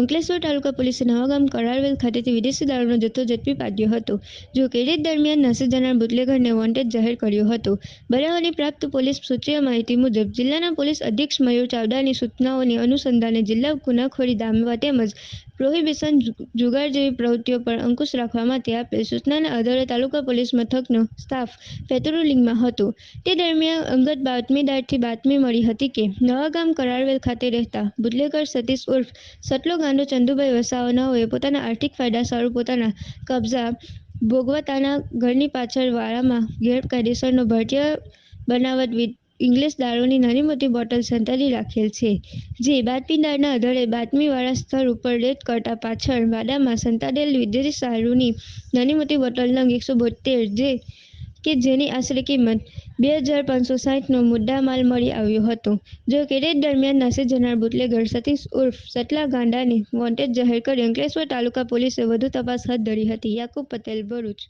અંકલેશ્વર તાલુકા પોલીસે નવાગામ કરારવેલ ખાતેથી વિદેશી દારૂનો જથ્થો ઝડપી પાડ્યો હતો, જો કે રેડ દરમિયાન નાસી જનાર બુટલેગરને વોન્ટેડ જાહેર કર્યો હતો. બનાવની પ્રાપ્ત પોલીસ સૂત્રીય માહિતી મુજબ, જિલ્લાના પોલીસ અધિક્ષક મયુર ચાવડાની સૂચનાઓની અનુસંધાને જિલ્લા ગુનાખોરી દામવા તેમજ પ્રોહિબિશન જુગાર જેવી પ્રવૃત્તિઓ પર અંકુશ રાખવા માટે આપેલ સૂચનાના આધારે તાલુકા પોલીસ મથકનો સ્ટાફ પેટ્રોલિંગમાં હતો. તે દરમિયાન અંગત બાતમીદારથી બાતમી મળી હતી કે, નવાગામ કરારવેલ ખાતે રહેતા બુદલેકર સતીશ ઉર્ફ સટલો ગાંડો ચંદુભાઈ વસાવાનાઓએ પોતાના આર્થિક ફાયદા સ્વરૂપ પોતાના કબજા ભોગવતાના ઘરની પાછળ વાળામાં ગેરકાયદેસરનો ભારતીય બનાવટ ઇંગ્લિશ દારૂની નાની મોટી બોટલ સંતાડી રાખેલ છે, જે બાતમીદારના આધારે બાતમીવાળા સ્થળ ઉપર રેડ કરતા પાછળ વાડામાં સંતાડેલ વિદેશી દારૂની નાની મોટી બોટલ નંગ એકસો બોતેર જે, કે જેની આશરે કિંમત બે હજાર પાંચસો સાહીઠનો મુદ્દા માલ મળી આવ્યો હતો. જો કે રેડ દરમિયાન નાસી જનાર બુટલેગર સતીશ ઉર્ફ સટલા ગાંડાને વોન્ટેડ જાહેર કરી અંકલેશ્વર તાલુકા પોલીસે વધુ તપાસ હાથ ધરી હતી. યાકુબ પટેલ, ભરૂચ.